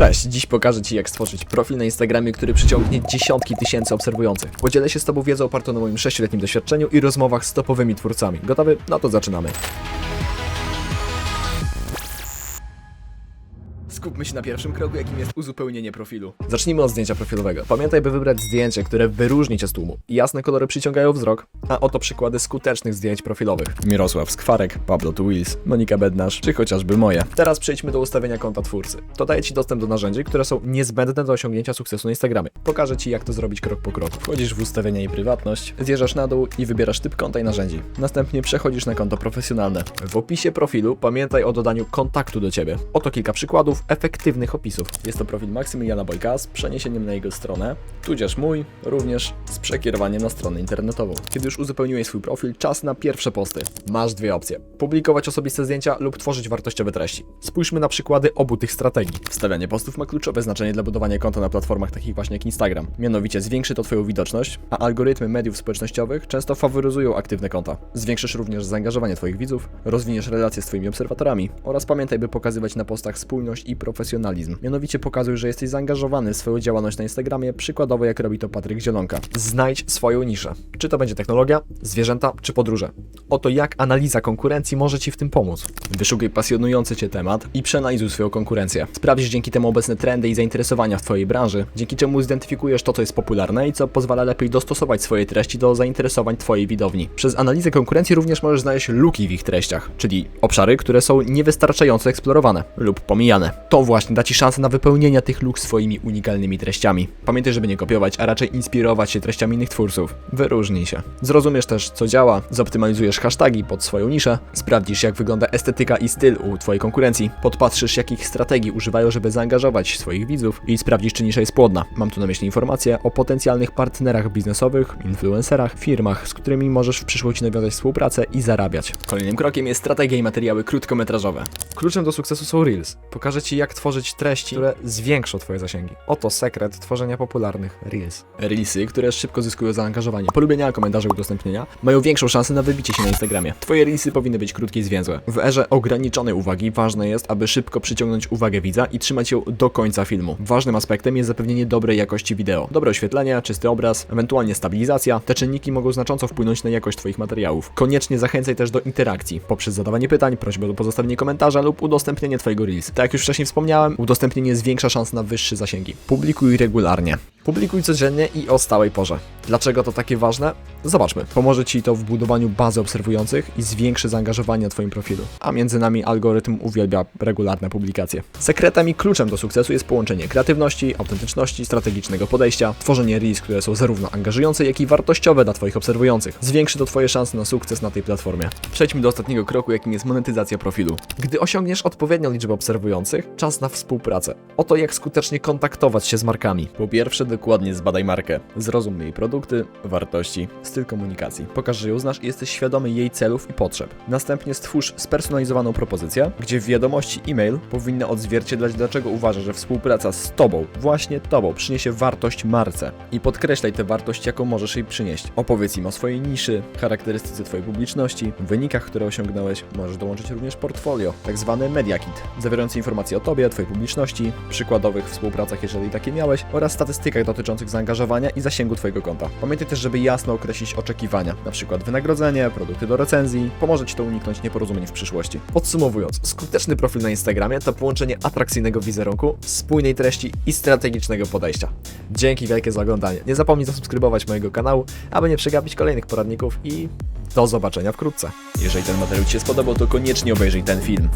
Cześć, dziś pokażę Ci jak stworzyć profil na Instagramie, który przyciągnie dziesiątki tysięcy obserwujących. Podzielę się z Tobą wiedzą opartą na moim 6-letnim doświadczeniu i rozmowach z topowymi twórcami. Gotowy? No to zaczynamy. Skupmy się na pierwszym kroku, jakim jest uzupełnienie profilu. Zacznijmy od zdjęcia profilowego. Pamiętaj, by wybrać zdjęcie, które wyróżni cię z tłumu. Jasne kolory przyciągają wzrok, a oto przykłady skutecznych zdjęć profilowych. Mirosław Skwarek, Pablo Tuwils, Monika Bednarz, czy chociażby moje. Teraz przejdźmy do ustawienia konta twórcy. To daje ci dostęp do narzędzi, które są niezbędne do osiągnięcia sukcesu na Instagramie. Pokażę ci, jak to zrobić krok po kroku. Wchodzisz w ustawienia i prywatność, zjeżdżasz na dół i wybierasz typ konta i narzędzi. Następnie przechodzisz na konto profesjonalne. W opisie profilu pamiętaj o dodaniu kontaktu do ciebie. Oto kilka przykładów efektywnych opisów. Jest to profil Maksymiliana Bojka z przeniesieniem na jego stronę, tudzież mój, również z przekierowaniem na stronę internetową. Kiedy już uzupełniłeś swój profil, czas na pierwsze posty. Masz dwie opcje. Publikować osobiste zdjęcia lub tworzyć wartościowe treści. Spójrzmy na przykłady obu tych strategii. Wstawianie postów ma kluczowe znaczenie dla budowania konta na platformach takich właśnie jak Instagram. Mianowicie zwiększy to Twoją widoczność, a algorytmy mediów społecznościowych często faworyzują aktywne konta. Zwiększysz również zaangażowanie Twoich widzów, rozwiniesz relacje z Twoimi obserwatorami oraz pamiętaj, by pokazywać na postach spójność i profesjonalizm. Mianowicie pokazuj, że jesteś zaangażowany w swoją działalność na Instagramie, przykładowo jak robi to Patryk Zielonka. Znajdź swoją niszę. Czy to będzie technologia, zwierzęta czy podróże. Oto jak analiza konkurencji może Ci w tym pomóc. Wyszukuj pasjonujący Cię temat i przeanalizuj swoją konkurencję. Sprawdź dzięki temu obecne trendy i zainteresowania w Twojej branży, dzięki czemu zidentyfikujesz to, co jest popularne i co pozwala lepiej dostosować swoje treści do zainteresowań Twojej widowni. Przez analizę konkurencji również możesz znaleźć luki w ich treściach, czyli obszary, które są niewystarczająco eksplorowane lub pomijane. To właśnie da Ci szansę na wypełnienie tych luk swoimi unikalnymi treściami. Pamiętaj, żeby nie kopiować, a raczej inspirować się treściami innych twórców. Wyróżnij się. Zrozumiesz też, co działa, zoptymalizujesz hashtagi pod swoją niszę, sprawdzisz, jak wygląda estetyka i styl u Twojej konkurencji, podpatrzysz, jakich strategii używają, żeby zaangażować swoich widzów i sprawdzisz, czy nisza jest płodna. Mam tu na myśli informacje o potencjalnych partnerach biznesowych, influencerach, firmach, z którymi możesz w przyszłości nawiązać współpracę i zarabiać. Kolejnym krokiem jest strategia i materiały krótkometrażowe. Kluczem do sukcesu są Reels. Pokażę Ci, jak tworzyć treści, które zwiększą Twoje zasięgi. Oto sekret tworzenia popularnych Reels. Reelsy, które szybko zyskują zaangażowanie, polubienia, komentarze, udostępnienia, mają większą szansę na wybicie się na Instagramie. Twoje Reelsy powinny być krótkie i zwięzłe. W erze ograniczonej uwagi ważne jest, aby szybko przyciągnąć uwagę widza i trzymać ją do końca filmu. Ważnym aspektem jest zapewnienie dobrej jakości wideo. Dobre oświetlenie, czysty obraz, ewentualnie stabilizacja. Te czynniki mogą znacząco wpłynąć na jakość Twoich materiałów. Koniecznie zachęcaj też do interakcji poprzez zadawanie pytań, prośbę o pozostawienie komentarza lub udostępnienie Twojego Reels. Tak jak już wcześniej wspomniałem, udostępnienie zwiększa szanse na wyższe zasięgi. Publikuj regularnie. Publikuj codziennie i o stałej porze. Dlaczego to takie ważne? Zobaczmy. Pomoże Ci to w budowaniu bazy obserwujących i zwiększy zaangażowanie na Twoim profilu. A między nami algorytm uwielbia regularne publikacje. Sekretem i kluczem do sukcesu jest połączenie kreatywności, autentyczności, strategicznego podejścia, tworzenie reels, które są zarówno angażujące, jak i wartościowe dla Twoich obserwujących. Zwiększy to Twoje szanse na sukces na tej platformie. Przejdźmy do ostatniego kroku, jakim jest monetyzacja profilu. Gdy osiągniesz odpowiednią liczbę obserwujących, czas na współpracę. Oto jak skutecznie kontaktować się z markami. Po pierwsze, dokładnie zbadaj markę. Zrozum jej produkty, wartości, styl komunikacji. Pokaż, że ją znasz i jesteś świadomy jej celów i potrzeb. Następnie stwórz spersonalizowaną propozycję, gdzie wiadomości e-mail powinna odzwierciedlać, dlaczego uważasz, że współpraca z Tobą, właśnie Tobą, przyniesie wartość marce. I podkreślaj tę wartość, jaką możesz jej przynieść. Opowiedz im o swojej niszy, charakterystyce Twojej publiczności, wynikach, które osiągnąłeś. Możesz dołączyć również portfolio, tak zwany Media Kit, zawierający informacje o Tobie, Twojej publiczności, przykładowych współpracach, jeżeli takie miałeś, oraz statystykach dotyczących zaangażowania i zasięgu Twojego konta. Pamiętaj też, żeby jasno określić oczekiwania, np. wynagrodzenie, produkty do recenzji. Pomoże Ci to uniknąć nieporozumień w przyszłości. Podsumowując, skuteczny profil na Instagramie to połączenie atrakcyjnego wizerunku, spójnej treści i strategicznego podejścia. Dzięki wielkie za oglądanie. Nie zapomnij zasubskrybować mojego kanału, aby nie przegapić kolejnych poradników i do zobaczenia wkrótce. Jeżeli ten materiał Ci się spodobał, to koniecznie obejrzyj ten film.